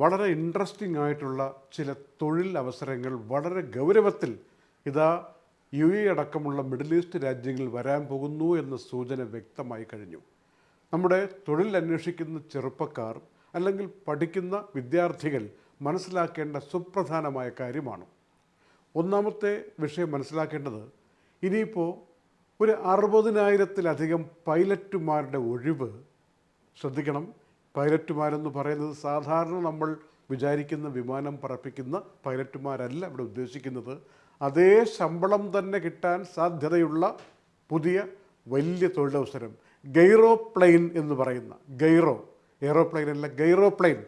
വളരെ ഇൻട്രസ്റ്റിംഗ് ആയിട്ടുള്ള ചില തൊഴിൽ അവസരങ്ങൾ വളരെ ഗൗരവത്തിൽ ഇതാ യു എ അടക്കമുള്ള മിഡിൽ ഈസ്റ്റ് രാജ്യങ്ങളിൽ വരാൻ പോകുന്നു എന്ന സൂചന വ്യക്തമായി കഴിഞ്ഞു. നമ്മുടെ തൊഴിൽ അന്വേഷിക്കുന്ന ചെറുപ്പക്കാർ അല്ലെങ്കിൽ പഠിക്കുന്ന വിദ്യാർത്ഥികൾ മനസ്സിലാക്കേണ്ട സുപ്രധാനമായ കാര്യമാണ്. ഒന്നാമത്തെ വിഷയം മനസ്സിലാക്കേണ്ടത് ഇനിയിപ്പോൾ ഒരു അറുപതിനായിരത്തിലധികം പൈലറ്റുമാരുടെ ഒഴിവ് ശ്രദ്ധിക്കണം. പൈലറ്റുമാരെന്ന് പറയുന്നത് സാധാരണ നമ്മൾ വിചാരിക്കുന്ന വിമാനം പറപ്പിക്കുന്ന പൈലറ്റുമാരല്ല ഇവിടെ ഉദ്ദേശിക്കുന്നത്. അതേ ശമ്പളം തന്നെ കിട്ടാൻ സാധ്യതയുള്ള പുതിയ വലിയ തൊഴിലവസരം. ഗൈറോപ്ലെയിൻ എന്ന് പറയുന്ന ഗൈറോ എയ്റോപ്ലെയിൻ അല്ല ഗൈറോപ്ലെയിൻ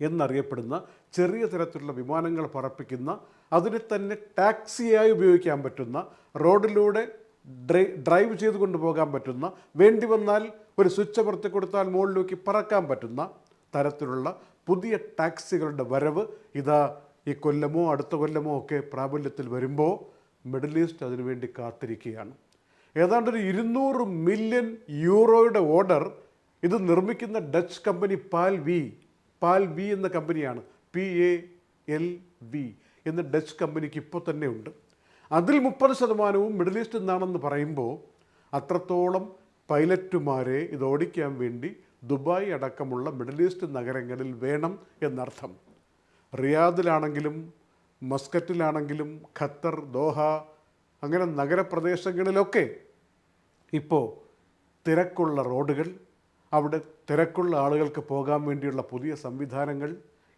എന്നറിയപ്പെടുന്ന ചെറിയ തരത്തിലുള്ള വിമാനങ്ങൾ പറപ്പിക്കുന്ന അതിനെ തന്നെ ടാക്സിയായി ഉപയോഗിക്കാൻ പറ്റുന്ന റോഡിലൂടെ ഡ്രൈ ഡ്രൈവ് ചെയ്ത് കൊണ്ടുപോകാൻ പറ്റുന്ന വേണ്ടി വന്നാൽ ഒരു സ്വിച്ച് അമർത്തി കൊടുത്താൽ മുകളിലേക്ക് പറക്കാൻ പറ്റുന്ന തരത്തിലുള്ള പുതിയ ടാക്സികളുടെ വരവ് ഇതാ ഈ കൊല്ലമോ അടുത്ത കൊല്ലമോ ഒക്കെ പ്രാബല്യത്തിൽ വരുമ്പോൾ മിഡിൽ ഈസ്റ്റ് അതിനുവേണ്ടി കാത്തിരിക്കുകയാണ്. ഏതാണ്ട് ഒരു ഇരുന്നൂറ് മില്യൺ യൂറോയുടെ ഓർഡർ ഇത് നിർമ്മിക്കുന്ന Dutch company PAL V PAL V എന്ന കമ്പനിയാണ് പി എ എൽ വി എന്ന ഡച്ച് കമ്പനിക്ക് ഇപ്പോൾ തന്നെ ഉണ്ട്. അതിൽ മുപ്പത് ശതമാനവും മിഡിൽ ഈസ്റ്റ് നിന്നാണെന്ന് പറയുമ്പോൾ അത്രത്തോളം പൈലറ്റുമാരെ ഇത് ഓടിക്കാൻ വേണ്ടി ദുബായ് അടക്കമുള്ള മിഡിൽ ഈസ്റ്റ് നഗരങ്ങളിൽ വേണം എന്നർത്ഥം. റിയാദിലാണെങ്കിലും മസ്കറ്റിലാണെങ്കിലും ഖത്തർ ദോഹ അങ്ങനെ നഗരപ്രദേശങ്ങളിലൊക്കെ ഇപ്പോൾ തിരക്കുള്ള റോഡുകൾ അവിടെ തിരക്കുള്ള ആളുകൾക്ക് പോകാൻ വേണ്ടിയുള്ള പുതിയ സംവിധാനങ്ങൾ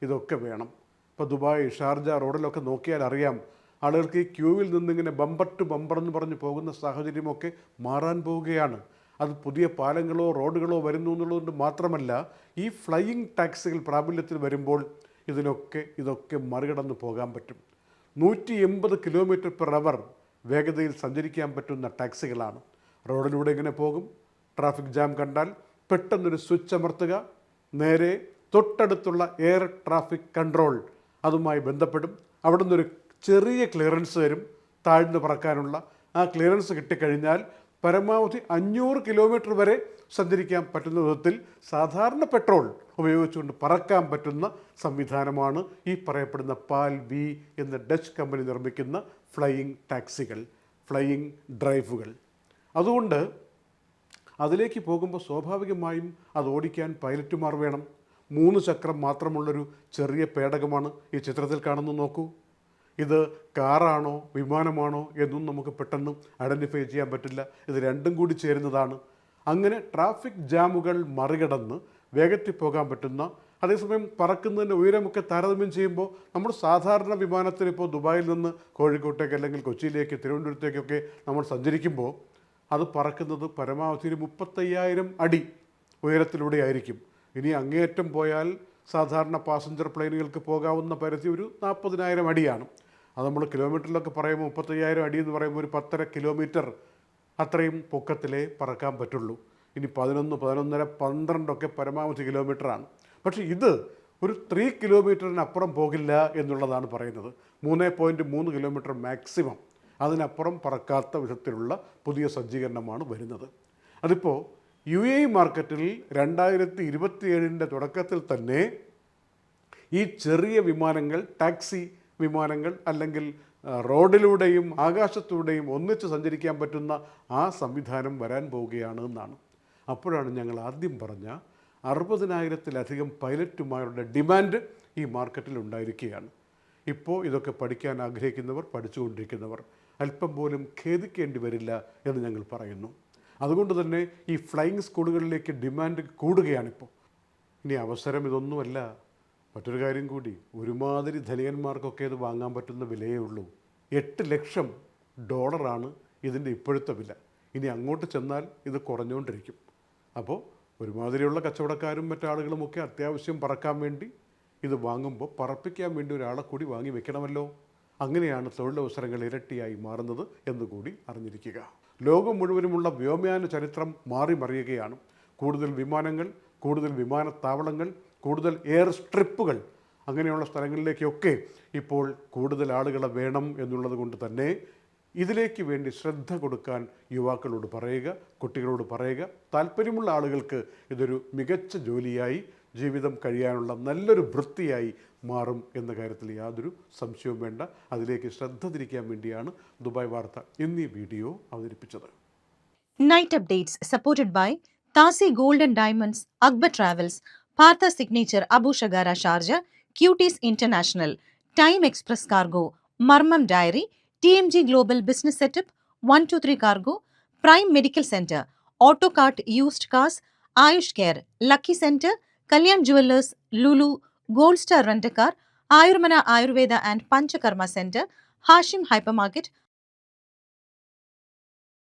ഇതൊക്കെ വേണം. ഇപ്പോൾ ദുബായ് ഷാർജ റോഡിലൊക്കെ നോക്കിയാൽ അറിയാം ആളുകൾക്ക് ഈ ക്യൂവിൽ നിന്നിങ്ങനെ ബമ്പർ ടു ബമ്പർ എന്ന് പറഞ്ഞ് പോകുന്ന സാഹചര്യമൊക്കെ മാറാൻ പോവുകയാണ്. അത് പുതിയ പാലങ്ങളോ റോഡുകളോ വരുന്നു എന്നുള്ളതുകൊണ്ട് മാത്രമല്ല ഈ ഫ്ലൈയിങ് ടാക്സികൾ പ്രാബല്യത്തിൽ വരുമ്പോൾ ഇതിനൊക്കെ ഇതൊക്കെ മറികടന്ന് പോകാൻ പറ്റും. നൂറ്റി എൺപത് കിലോമീറ്റർ പെർ അവർ വേഗതയിൽ സഞ്ചരിക്കാൻ പറ്റുന്ന ടാക്സികളാണ് റോഡിലൂടെ ഇങ്ങനെ പോകും. ട്രാഫിക് ജാം കണ്ടാൽ പെട്ടെന്നൊരു സ്വിച്ച് അമർത്തുക. നേരെ തൊട്ടടുത്തുള്ള എയർ ട്രാഫിക് കൺട്രോൾ അതുമായി ബന്ധപ്പെടും. അവിടെ നിന്നൊരു ചെറിയ ക്ലിയറൻസ് തരും താഴ്ന്നു പറക്കാനുള്ള. ആ ക്ലിയറൻസ് കിട്ടിക്കഴിഞ്ഞാൽ പരമാവധി അഞ്ഞൂറ് കിലോമീറ്റർ വരെ സഞ്ചരിക്കാൻ പറ്റുന്ന വിധത്തിൽ സാധാരണ പെട്രോൾ ഉപയോഗിച്ചുകൊണ്ട് പറക്കാൻ പറ്റുന്ന സംവിധാനമാണ് ഈ പറയപ്പെടുന്ന പാൽ ബി എന്ന ഡച്ച് കമ്പനി നിർമ്മിക്കുന്ന ഫ്ലൈയിങ് ടാക്സികൾ ഫ്ലൈയിങ് ഡ്രൈവുകൾ. അതുകൊണ്ട് അതിലേക്ക് പോകുമ്പോൾ സ്വാഭാവികമായും അത് ഓടിക്കാൻ പൈലറ്റുമാർ വേണം. മൂന്ന് ചക്രം മാത്രമുള്ളൊരു ചെറിയ പേടകമാണ് ഈ ചിത്രത്തിൽ കാണുന്നു നോക്കൂ. ഇത് കാറാണോ വിമാനമാണോ എന്നും നമുക്ക് പെട്ടെന്ന് ഐഡന്റിഫൈ ചെയ്യാൻ പറ്റില്ല. ഇത് രണ്ടും കൂടി ചേരുന്നതാണ്. അങ്ങനെ ട്രാഫിക് ജാമുകൾ മറികടന്ന് വേഗത്തിൽ പോകാൻ പറ്റുന്ന അതേസമയം പറക്കുന്നതിന്റെ ഉയരമൊക്കെ താരതമ്യം ചെയ്യുമ്പോൾ നമ്മൾ സാധാരണ വിമാനത്തിൽ ഇപ്പോൾ ദുബായിൽ നിന്ന് കോഴിക്കോട്ടേക്ക് അല്ലെങ്കിൽ കൊച്ചിയിലേക്ക് തിരുവനന്തപുരത്തേക്കൊക്കെ നമ്മൾ സഞ്ചരിക്കുമ്പോൾ അത് പറക്കുന്നത് പരമാവധി ഒരു മുപ്പത്തയ്യായിരം അടി ഉയരത്തിലൂടെ ആയിരിക്കും. ഇനി അങ്ങേയറ്റം പോയാൽ സാധാരണ പാസഞ്ചർ പ്ലെയിനുകൾക്ക് പോകാവുന്ന പരിധി ഒരു നാൽപ്പതിനായിരം അടിയാണ്. അത് നമ്മൾ കിലോമീറ്ററിലൊക്കെ പറയുമ്പോൾ മുപ്പത്തയ്യായിരം അടി എന്ന് പറയുമ്പോൾ ഒരു പത്തര കിലോമീറ്റർ അത്രയും പൊക്കത്തിലേ പറക്കാൻ പറ്റുള്ളൂ. ഇനി പതിനൊന്ന് പതിനൊന്നര പന്ത്രണ്ടൊക്കെ പരമാവധി കിലോമീറ്ററാണ് പക്ഷേ ഇത് ഒരു ത്രീ കിലോമീറ്ററിനപ്പുറം പോകില്ല എന്നുള്ളതാണ് പറയുന്നത്. മൂന്ന് പോയിന്റ് മൂന്ന് കിലോമീറ്റർ മാക്സിമം അതിനപ്പുറം പറക്കാത്ത വിധത്തിലുള്ള പുതിയ സജ്ജീകരണമാണ് വരുന്നത്. അതിപ്പോൾ യു എ മാർക്കറ്റിൽ രണ്ടായിരത്തി ഇരുപത്തിയേഴിന്റെ തുടക്കത്തിൽ തന്നെ ഈ ചെറിയ വിമാനങ്ങൾ ടാക്സി വിമാനങ്ങൾ അല്ലെങ്കിൽ റോഡിലൂടെയും ആകാശത്തൂടെയും ഒന്നിച്ച് സഞ്ചരിക്കാൻ പറ്റുന്ന ആ സംവിധാനം വരാൻ പോവുകയാണ് എന്നാണ്. അപ്പോഴാണ് ഞങ്ങൾ ആദ്യം പറഞ്ഞ അറുപതിനായിരത്തിലധികം പൈലറ്റുമാരുടെ ഡിമാൻഡ് ഈ മാർക്കറ്റിൽ ഉണ്ടായിരിക്കുകയാണ്. ഇപ്പോൾ ഇതൊക്കെ പഠിക്കാൻ ആഗ്രഹിക്കുന്നവർ പഠിച്ചുകൊണ്ടിരിക്കുന്നവർ അല്പം പോലും ഖേദിക്കേണ്ടി വരില്ല എന്ന് ഞങ്ങൾ പറയുന്നു. അതുകൊണ്ട് തന്നെ ഈ ഫ്ലൈയിങ് സ്കൂളുകളിലേക്ക് ഡിമാൻഡ് കൂടുകയാണിപ്പോൾ ഇനി അവസരം ഇതൊന്നുമല്ല. മറ്റൊരു കാര്യം കൂടി ഒരുമാതിരി ധനികന്മാർക്കൊക്കെ ഇത് വാങ്ങാൻ പറ്റുന്ന വിലയേ ഉള്ളൂ. എട്ട് ലക്ഷം ഡോളറാണ് ഇതിന്റെ ഇപ്പോഴത്തെ വില. ഇനി അങ്ങോട്ട് ചെന്നാൽ ഇത് കുറഞ്ഞുകൊണ്ടിരിക്കും. അപ്പോൾ ഒരുമാതിരിയുള്ള കച്ചവടക്കാരും മറ്റാളുകളുമൊക്കെ അത്യാവശ്യം പറക്കാൻ വേണ്ടി ഇത് വാങ്ങുമ്പോൾ പറപ്പിക്കാൻ വേണ്ടി ഒരാളെ കൂടി വാങ്ങി വെക്കണമല്ലോ. അങ്ങനെയാണ് തൊഴിലവസരങ്ങൾ ഇരട്ടിയായി മാറുന്നത് എന്നുകൂടി അറിഞ്ഞിരിക്കുക. ലോകം മുഴുവനുമുള്ള വ്യോമയാന ചരിത്രം മാറിമറിയുകയാണ് കൂടുതൽ വിമാനങ്ങൾ കൂടുതൽ വിമാനത്താവളങ്ങൾ കൂടുതൽ എയർ സ്ട്രിപ്പുകൾ അങ്ങനെയുള്ള സ്ഥലങ്ങളിലേക്കൊക്കെ ഇപ്പോൾ കൂടുതൽ ആളുകളെ വേണം എന്നുള്ളത് കൊണ്ട് തന്നെ ഇതിലേക്ക് വേണ്ടി ശ്രദ്ധ കൊടുക്കാൻ യുവാക്കളോട് പറയുക കുട്ടികളോട് പറയുക. താല്പര്യമുള്ള ആളുകൾക്ക് ഇതൊരു മികച്ച ജോലിയായി ജീവിതം കഴിയാനുള്ള നല്ലൊരു വൃത്തിയായി മാറും എന്ന കാര്യത്തിൽ യാതൊരു സംശയവും വേണ്ട. അതിലേക്ക് ശ്രദ്ധ തിരിക്കാൻ വേണ്ടിയാണ് ദുബായ് വാർത്ത ഇന്നീ വീഡിയോ അവതരിപ്പിച്ചത്. Night updates supported by Thasi golden diamonds Akbar travels Partha signature Abu Shagara Sharjah cuties international time express cargo Marmam dairy T M G global business setup one two three cargo prime medical centre auto cart used cars Ayush care lucky centre Lulu, Gold Star Rent a Car, Ayurmana Ayurveda and Panchakarma Center, Hashim Hypermarket,